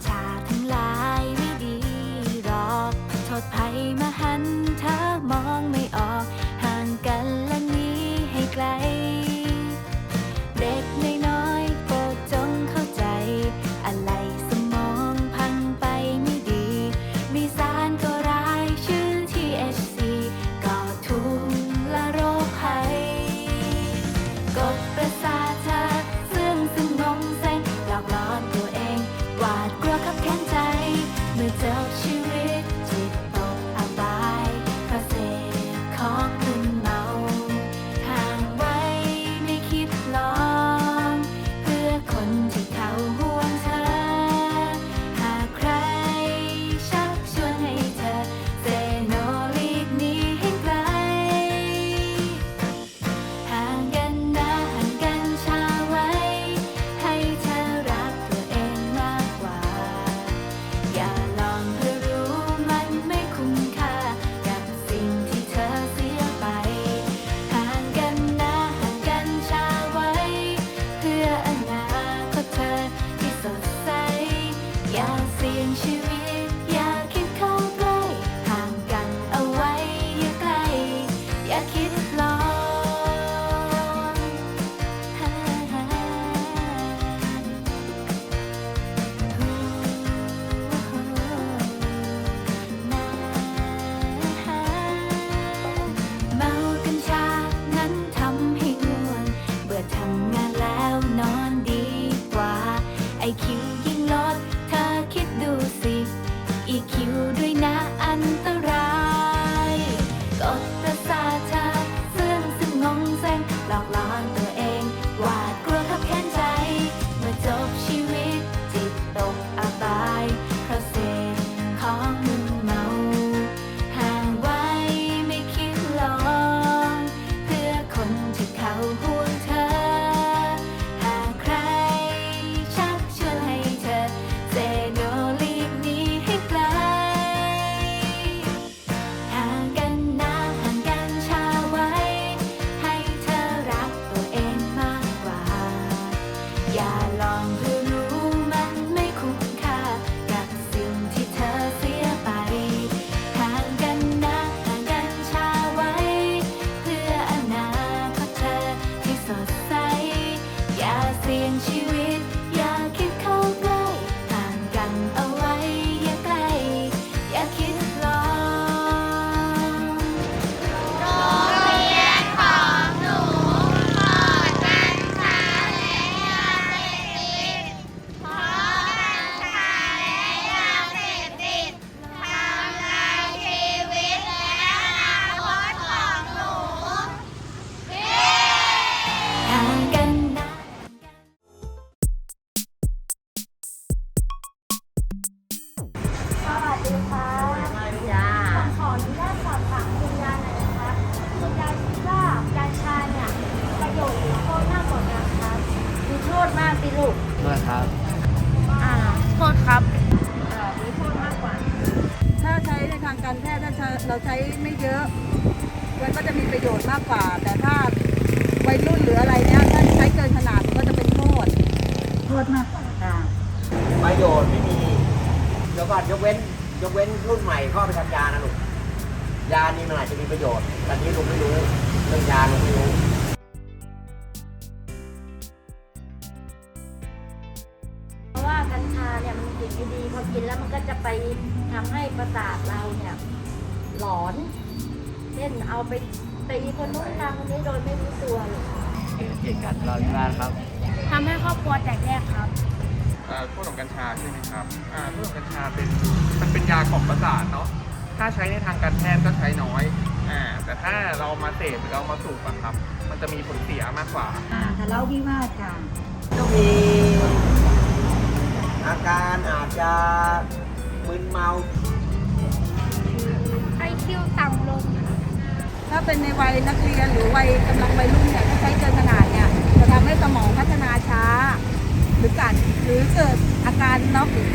자. อยู่ด้วยนะอันตร ลูกด้วยครับ อ่าโทษครับอ่ามีโทษมากกว่า ถ้าใช้ในทางการแพทย์ถ้าใช้เราใช้ไม่เยอะมันก็จะมีประโยชน์มากกว่า แต่ถ้าวัยรุ่นหรืออะไรเนี้ยถ้าใช้เกินขนาดมันก็จะเป็นโทษโทษมากกว่าค่ะประโยชน์ไม่มีเดี๋ยวก่อนยกเว้น ยกเว้นรุ่นใหม่เข้าไปทำยานะลูกยานี่มันอาจจะมีประโยชน์แต่นี้ลุงไม่รู้เรื่องยาลุงไม่รู้ เนี่ยมันสิ่งไม่ดีพอกินแล้วมันก็จะไปทำให้ประสาทเราเนี่ย หลอน เช่นเอาไปตีคนนู้นทำคนนี้โดยไม่รู้ตัวเลยเหตุการณ์เราที่บ้านครับทำให้ครอบครัวแตกแยกครับเอ่อโทษของกัญชาใช่ไหมครับอ่าโทษของกัญชาเป็นมันเป็นยากล่อมประสาทเนาะถ้าใช้ในทางการแพทย์ก็ใช้น้อยอ่าแต่ถ้าเรามาเสพหรือเรามาสูบอะครับ มันจะมีผลเสียมากกว่าอ่าทะเลาะวิวาทค่ะก็มี อาการอาจจะมึนเมา ไอคิวต่ำลง ถ้าเป็นในวัยนักเรียนหรือวัยกำลังวัยรุ่นเนี่ยถ้าใช้เกินขนาดเนี่ยจะทำให้สมองพัฒนาช้า หรือกัดหรือเกิดอาการน็อกหรือ